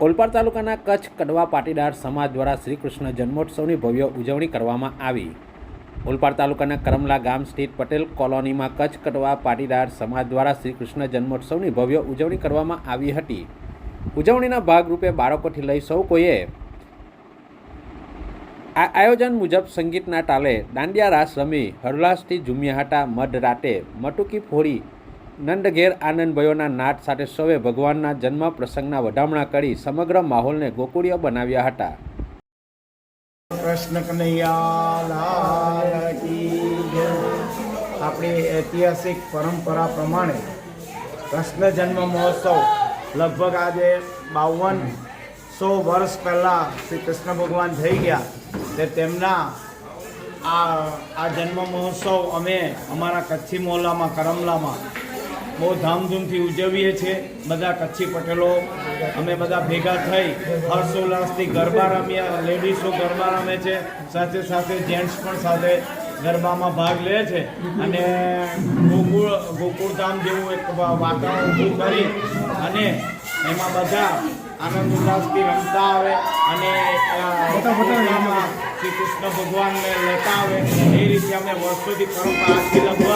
ઓલપાડ તાલુકાના કચ્છ કડવા પાટીદાર સમાજ દ્વારા શ્રી કૃષ્ણ જન્મોત્સવની ભવ્ય ઉજવણી કરવામાં આવી. ઓલપાડ તાલુકાના કરમલા ગામ સ્થિત પટેલ કોલોનીમાં કચ્છ કડવા પાટીદાર સમાજ દ્વારા શ્રી કૃષ્ણ જન્મોત્સવની ભવ્ય ઉજવણી કરવામાં આવી હતી. ઉજવણીના ભાગરૂપે બાળકોથી લઈ સૌ કોઈએ આ આયોજન મુજબ સંગીતના તાલે દાંડિયા રાસ રમી, હરલાસથી ઝૂમ્યા હતા મધ રાતે, મટુકી ફોડી નંદઘેર આનંદભયોના નાટ સાથે સૌએ ભગવાનના જન્મ પ્રસંગના વધામણા કરી સમગ્ર માહોલને ગોકુળીય બનાવ્યા હતા. કૃષ્ણ કનૈયા આપણી ઐતિહાસિક પરંપરા પ્રમાણે કૃષ્ણ જન્મ મહોત્સવ લગભગ આજે બાવન સો વર્ષ પહેલાં શ્રી કૃષ્ણ ભગવાન થઈ ગયા તે તેમના આ આ જન્મ મહોત્સવ અમે અમારા કચ્છી મોહલ્લામાં, કરમલામાં બહુ ધામધૂમથી ઉજવીએ છીએ. બધા કચ્છી પટેલો અમે બધા ભેગા થઈ હર્ષોલ્લાસથી ગરબા રમીએ લેડીઝો ગરબા રમે છે. સાથે સાથે જેન્ટ્સ પણ સાથે ગરબામાં ભાગ લે છે. અને ગોકુળ ગોકુળધામ જેવું એક વાતાવરણ ઊભું કરી અને એમાં બધા આનંદ ઉલ્લાસથી રમતા આવે અને શ્રી કૃષ્ણ ભગવાનને લેતા આવે. એ રીતે અમે વર્ષોથી પરંપરા આજથી લગભગ